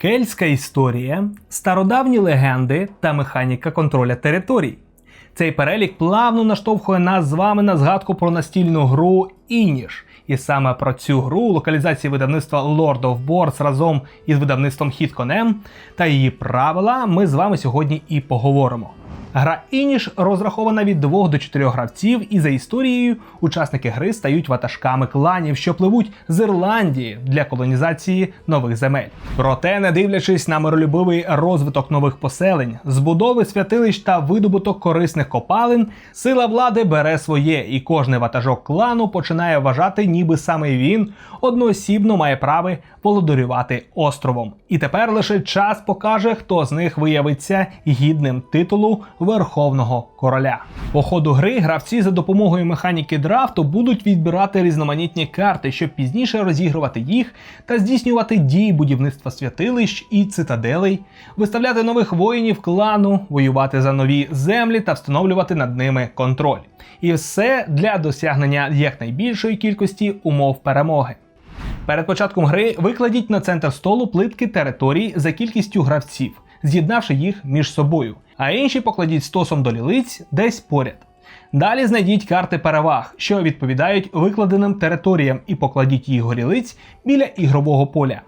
Кельтська історія, стародавні легенди та механіка контроля територій. Цей перелік плавно наштовхує нас з вами на згадку про настільну гру Ініш. І саме про цю гру локалізації видавництва Lord of Boards разом із видавництвом Hit Connem та її правила ми з вами сьогодні і поговоримо. Гра Ініш розрахована від 2 до 4 гравців, і за історією учасники гри стають ватажками кланів, що пливуть з Ірландії для колонізації нових земель. Проте, не дивлячись на миролюбивий розвиток нових поселень, збудови святилищ та видобуток корисних копалин, сила влади бере своє, і кожний ватажок клану починає вважати, ніби саме він одноосібно має право володарювати островом. І тепер лише час покаже, хто з них виявиться гідним титулу Верховного Короля. По ходу гри гравці за допомогою механіки драфту будуть відбирати різноманітні карти, щоб пізніше розігрувати їх та здійснювати дії будівництва святилищ і цитаделей, виставляти нових воїнів клану, воювати за нові землі та встановлювати над ними контроль. І все для досягнення якнайбільшої кількості умов перемоги. Перед початком гри викладіть на центр столу плитки територій за кількістю гравців, з'єднавши їх між собою, а інші покладіть стосом до лілиць десь поряд. Далі знайдіть карти переваг, що відповідають викладеним територіям, і покладіть їх горілиць біля ігрового поля.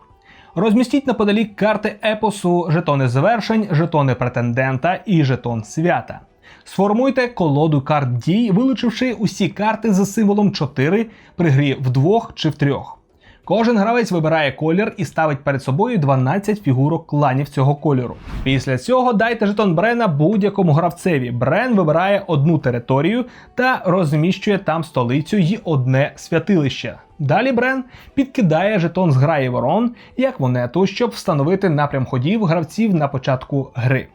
Розмістіть неподалік карти епосу, жетони завершень, жетони претендента і жетон свята. Сформуйте колоду карт дій, вилучивши усі карти за символом 4 при грі в двох чи в трьох. Кожен гравець вибирає колір і ставить перед собою 12 фігурок кланів цього кольору. Після цього дайте жетон Брена будь-якому гравцеві. Брен вибирає одну територію та розміщує там столицю й одне святилище. Далі Брен підкидає жетон з граї ворон як монету, щоб встановити напрям ходів гравців на початку гри.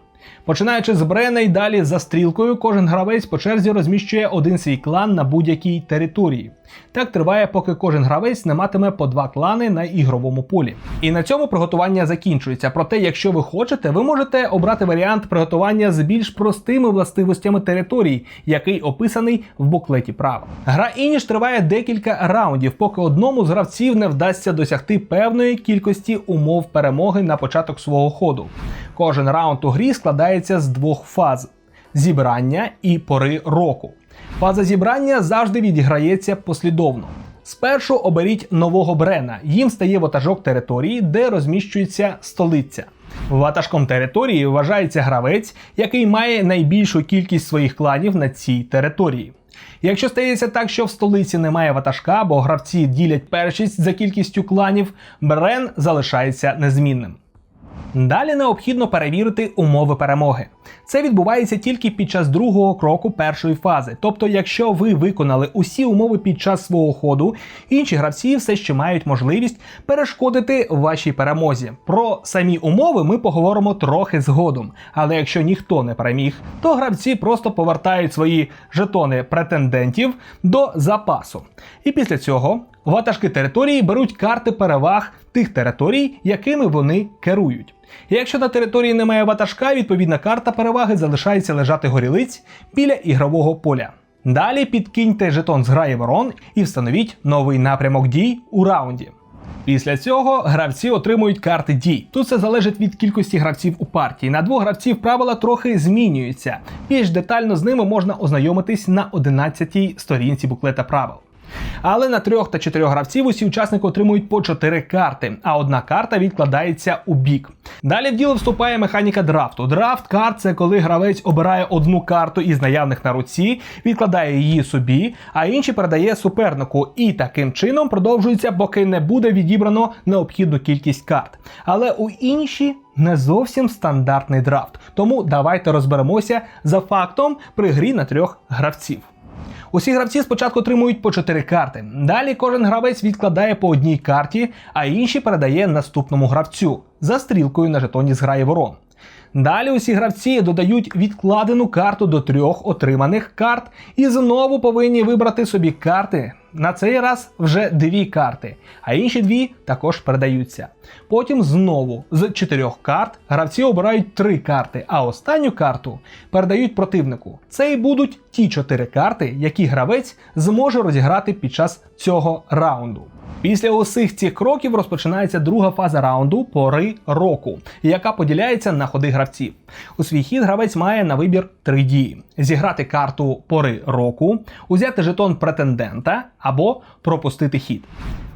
Починаючи з Брена і далі за стрілкою, кожен гравець по черзі розміщує один свій клан на будь-якій території. Так триває, поки кожен гравець не матиме по два клани на ігровому полі. І на цьому приготування закінчується. Проте, якщо ви хочете, ви можете обрати варіант приготування з більш простими властивостями територій, який описаний в буклеті права. Гра Ініш триває декілька раундів, поки одному з гравців не вдасться досягти певної кількості умов перемоги на початок свого ходу. Кожен раунд у грі складається з двох фаз: зібрання і пори року. Фаза зібрання завжди відіграється послідовно. Спершу оберіть нового Брена, їм стає ватажок території, де розміщується столиця. Ватажком території вважається гравець, який має найбільшу кількість своїх кланів на цій території. Якщо стається так, що в столиці немає ватажка, бо гравці ділять першість за кількістю кланів, Брен залишається незмінним. Далі необхідно перевірити умови перемоги. Це відбувається тільки під час другого кроку першої фази. Тобто, якщо ви виконали усі умови під час свого ходу, інші гравці все ще мають можливість перешкодити вашій перемозі. Про самі умови ми поговоримо трохи згодом. Але якщо ніхто не переміг, то гравці просто повертають свої жетони претендентів до запасу. І після цього ватажки території беруть карти переваг тих територій, якими вони керують. Якщо на території немає ватажка, відповідна карта переваги залишається лежати горілиць біля ігрового поля. Далі підкиньте жетон з граї ворон і встановіть новий напрямок дій у раунді. Після цього гравці отримують карти дій. Тут це залежить від кількості гравців у партії. На двох гравців правила трохи змінюються. Більш детально з ними можна ознайомитись на 11-й сторінці буклета правил. Але на трьох та чотирьох гравців усі учасники отримують по чотири карти, а одна карта відкладається у бік. Далі в діло вступає механіка драфту. Драфт карт це коли гравець обирає одну карту із наявних на руці, відкладає її собі, а інші передає супернику. І таким чином продовжується, поки не буде відібрано необхідну кількість карт. Але у інші. Не зовсім стандартний драфт, тому давайте розберемося за фактом при грі на трьох гравців. Усі гравці спочатку отримують по 4 карти. Далі кожен гравець відкладає по одній карті, а інші передає наступному гравцю за стрілкою на жетоні зграє ворон. Далі усі гравці додають відкладену карту до трьох отриманих карт і знову повинні вибрати собі карти. На цей раз вже дві карти, а інші дві також передаються. Потім знову з чотирьох карт гравці обирають три карти, а останню карту передають противнику. Це і будуть ті чотири карти, які гравець зможе розіграти під час цього раунду. Після усіх цих кроків розпочинається друга фаза раунду пори року, яка поділяється на ходи гравців. У свій хід гравець має на вибір три дії: зіграти карту пори року, узяти жетон претендента або пропустити хід.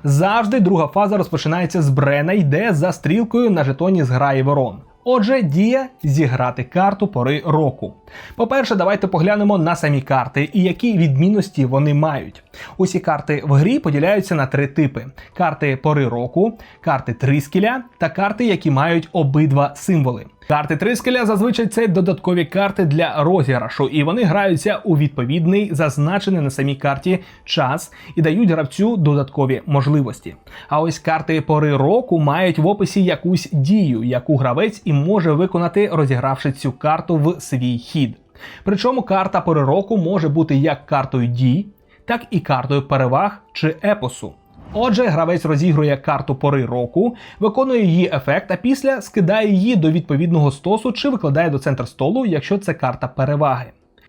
Завжди друга фаза розпочинається з Брена, йде за стрілкою на жетоні зграї ворон. Отже, дія зіграти карту пори року. По-перше, давайте поглянемо на самі карти і які відмінності вони мають. Усі карти в грі поділяються на три типи: карти пори року, карти трискіля та карти, які мають обидва символи. Карти трискеля зазвичай це додаткові карти для розіграшу, і вони граються у відповідний зазначений на самій карті час і дають гравцю додаткові можливості. А ось карти пори року мають в описі якусь дію, яку гравець і може виконати, розігравши цю карту в свій хід. Причому карта пори року може бути як картою дій, так і картою переваг чи епосу. Отже, гравець розігрує карту пори року, виконує її ефект, а після скидає її до відповідного стосу чи викладає до центр столу, якщо це карта переваги.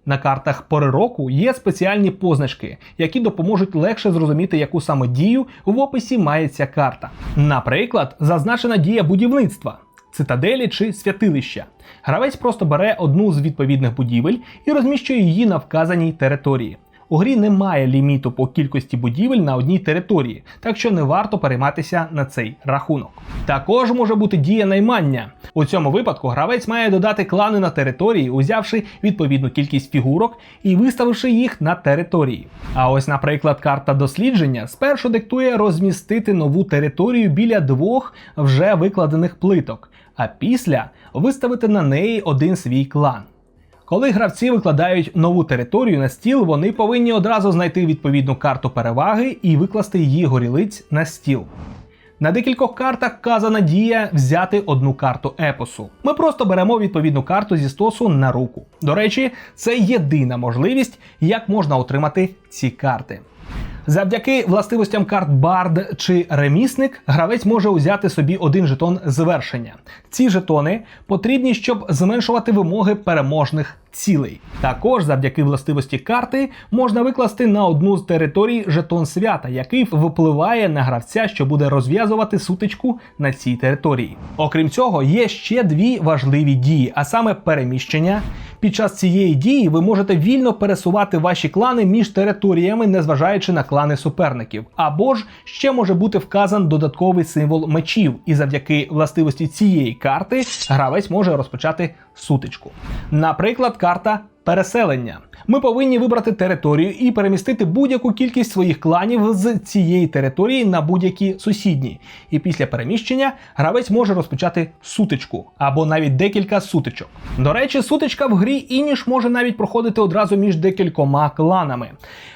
На картах пори року є спеціальні позначки, які допоможуть легше зрозуміти, яку саме дію в описі має ця карта. Наприклад, зазначена дія будівництва. Цитаделі чи святилища. Гравець просто бере одну з відповідних будівель і розміщує її на вказаній території. У грі немає ліміту по кількості будівель на одній території, так що не варто перейматися на цей рахунок. Також може бути дія наймання. У цьому випадку гравець має додати клани на території, узявши відповідну кількість фігурок і виставивши їх на території. А ось, наприклад, карта дослідження спершу диктує розмістити нову територію біля двох вже викладених плиток, а після виставити на неї один свій клан. Коли гравці викладають нову територію на стіл, вони повинні одразу знайти відповідну карту переваги і викласти її горілиць на стіл. На декількох картах казана дія взяти одну карту епосу. Ми просто беремо відповідну карту зі стосу на руку. До речі, це єдина можливість, як можна отримати ці карти. Завдяки властивостям карт Бард чи Ремісник гравець може узяти собі один жетон звершення. Ці жетони потрібні, щоб зменшувати вимоги переможних цілей. Також завдяки властивості карти можна викласти на одну з територій жетон свята, який впливає на гравця, що буде розв'язувати сутичку на цій території. Окрім цього, є ще дві важливі дії, а саме переміщення. Під час цієї дії ви можете вільно пересувати ваші клани між територіями, незважаючи на клани суперників. Або ж ще може бути вказан додатковий символ мечів, і завдяки властивості цієї карти гравець може розпочати сутичку. Наприклад, карта переселення. Ми повинні вибрати територію і перемістити будь-яку кількість своїх кланів з цієї території на будь-які сусідні. І після переміщення гравець може розпочати сутичку або навіть декілька сутичок. До речі, сутичка в грі ініш може навіть проходити одразу між декількома кланами.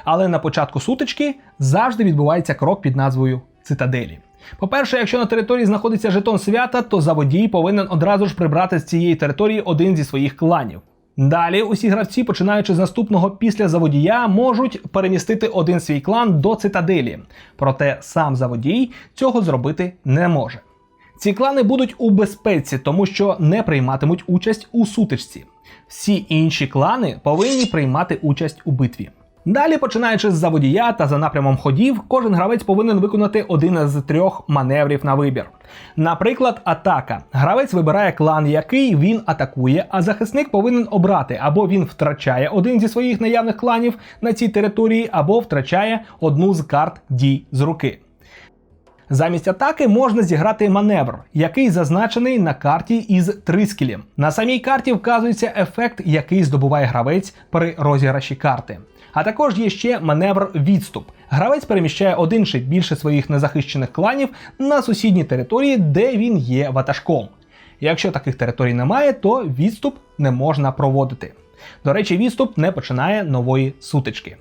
Але на початку сутички завжди відбувається крок під назвою цитаделі. По-перше, якщо на території знаходиться жетон свята, то заводій повинен одразу ж прибрати з цієї території один зі своїх кланів. Далі усі гравці, починаючи з наступного після заводія, можуть перемістити один свій клан до цитаделі. Проте сам заводій цього зробити не може. Ці клани будуть у безпеці, тому що не прийматимуть участь у сутичці. Всі інші клани повинні приймати участь у битві. Далі, починаючи з заводія та за напрямом ходів, кожен гравець повинен виконати один з трьох маневрів на вибір. Наприклад, атака. Гравець вибирає клан, який він атакує, а захисник повинен обрати або він втрачає один зі своїх наявних кланів на цій території, або втрачає одну з карт дій з руки. Замість атаки можна зіграти маневр, який зазначений на карті із трискелем. На самій карті вказується ефект, який здобуває гравець при розіграші карти. А також є ще маневр відступ. Гравець переміщає один чи більше своїх незахищених кланів на сусідні території, де він є ватажком. Якщо таких територій немає, то відступ не можна проводити. До речі, відступ не починає нової сутички.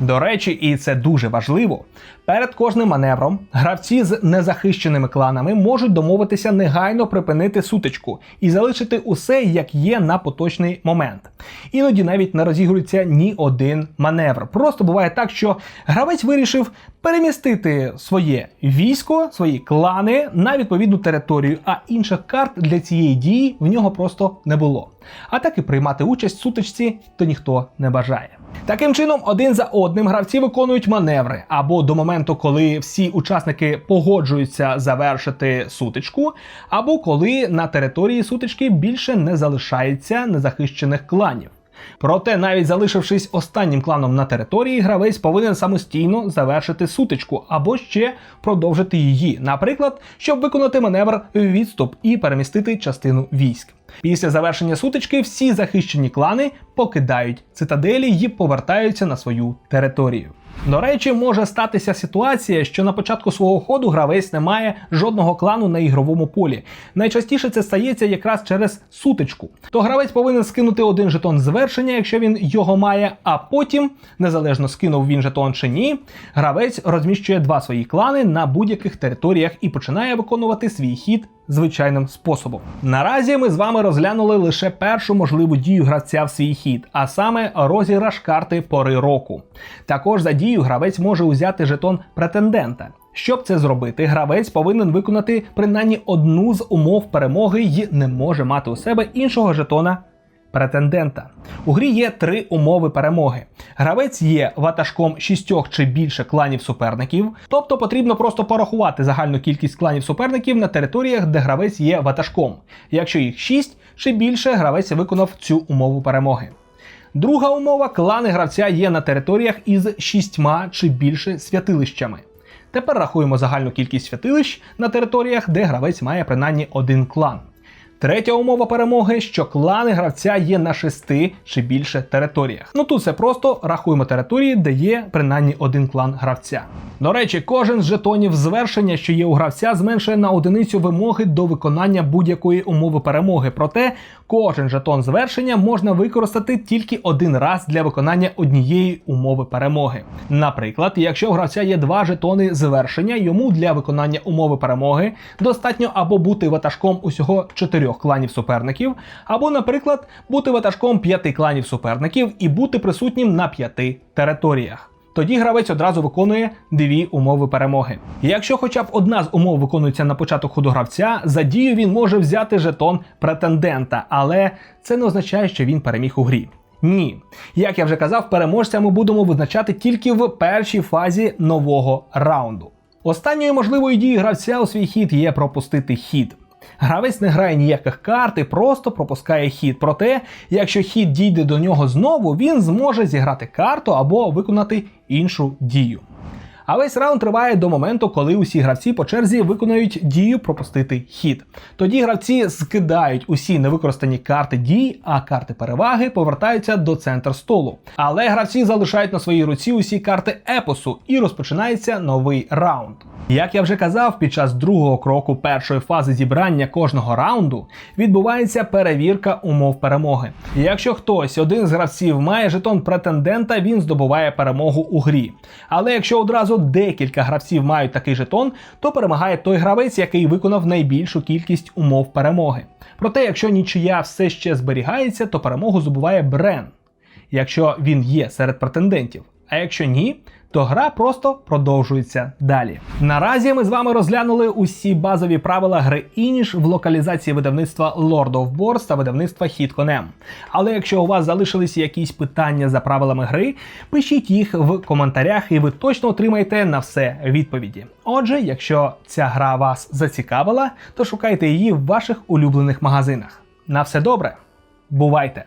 До речі, і це дуже важливо. Перед кожним маневром гравці з незахищеними кланами можуть домовитися негайно припинити сутичку і залишити усе як є на поточний момент. Іноді навіть не розігрується ні один маневр. Просто буває так, що гравець вирішив перемістити своє військо, свої клани на відповідну територію, а інших карт для цієї дії в нього просто не було. А так і приймати участь в сутичці то ніхто не бажає. Таким чином, один за одним гравці виконують маневри або до моменту, коли всі учасники погоджуються завершити сутичку, або коли на території сутички більше не залишається незахищених кланів. Проте, навіть залишившись останнім кланом на території, гравець повинен самостійно завершити сутичку або ще продовжити її, наприклад, щоб виконати маневр відступ і перемістити частину військ. Після завершення сутички всі захищені клани покидають цитаделі і повертаються на свою територію. До речі, може статися ситуація, що на початку свого ходу гравець не має жодного клану на ігровому полі. Найчастіше це стається якраз через сутичку. То гравець повинен скинути один жетон звершення, якщо він його має, а потім, незалежно скинув він жетон чи ні, гравець розміщує два свої клани на будь-яких територіях і починає виконувати свій хід звичайним способом. Наразі ми з вами розглянули лише першу можливу дію гравця в свій хід, а саме розіграш карти пори року. Також за дію гравець може узяти жетон претендента. Щоб це зробити, гравець повинен виконати принаймні одну з умов перемоги і не може мати у себе іншого жетона претендента. У грі є три умови перемоги. Гравець є ватажком шістьох чи більше кланів суперників, тобто потрібно просто порахувати загальну кількість кланів суперників на територіях, де гравець є ватажком. Якщо їх шість чи більше, гравець виконав цю умову перемоги. Друга умова клани гравця є на територіях із шістьма чи більше святилищами. Тепер рахуємо загальну кількість святилищ на територіях, де гравець має принаймні один клан. Третя умова перемоги, що клани гравця є на шести чи більше територіях. Ну тут це просто рахуємо території, де є принаймні один клан гравця. До речі, кожен з жетонів звершення, що є у гравця, зменшує на одиницю вимоги до виконання будь-якої умови перемоги. Проте кожен жетон звершення можна використати тільки один раз для виконання однієї умови перемоги. Наприклад, якщо у гравця є два жетони звершення, йому для виконання умови перемоги достатньо або бути ватажком усього чотирьох кланів суперників, або, наприклад, бути ватажком п'яти кланів суперників і бути присутнім на п'яти територіях. Тоді гравець одразу виконує дві умови перемоги. Якщо хоча б одна з умов виконується на початок ходу гравця, за дію він може взяти жетон претендента, але це не означає, що він переміг у грі. Ні, як я вже казав, переможця ми будемо визначати тільки в першій фазі нового раунду. Останньою можливою дією гравця у свій хід є пропустити хід. Гравець не грає ніяких карт і просто пропускає хід. Проте, якщо хід дійде до нього знову, він зможе зіграти карту або виконати іншу дію. А весь раунд триває до моменту, коли усі гравці по черзі виконають дію пропустити хід. Тоді гравці скидають усі невикористані карти дій, а карти переваги повертаються до центр столу. Але гравці залишають на своїй руці усі карти епосу і розпочинається новий раунд. Як я вже казав, під час другого кроку першої фази зібрання кожного раунду відбувається перевірка умов перемоги. Якщо хтось, один з гравців, має жетон претендента, він здобуває перемогу у грі. Але якщо одразу декілька гравців мають такий жетон, то перемагає той гравець, який виконав найбільшу кількість умов перемоги. Проте, якщо нічия все ще зберігається, то перемогу здобуває Брен, якщо він є серед претендентів. А якщо ні, то гра просто продовжується далі. Наразі ми з вами розглянули усі базові правила гри Ініш в локалізації видавництва Lord of Boars та видавництва Hitcon Але якщо у вас залишилися якісь питання за правилами гри, пишіть їх в коментарях, і ви точно отримаєте на все відповіді. Отже, якщо ця гра вас зацікавила, то шукайте її в ваших улюблених магазинах. На все добре, бувайте!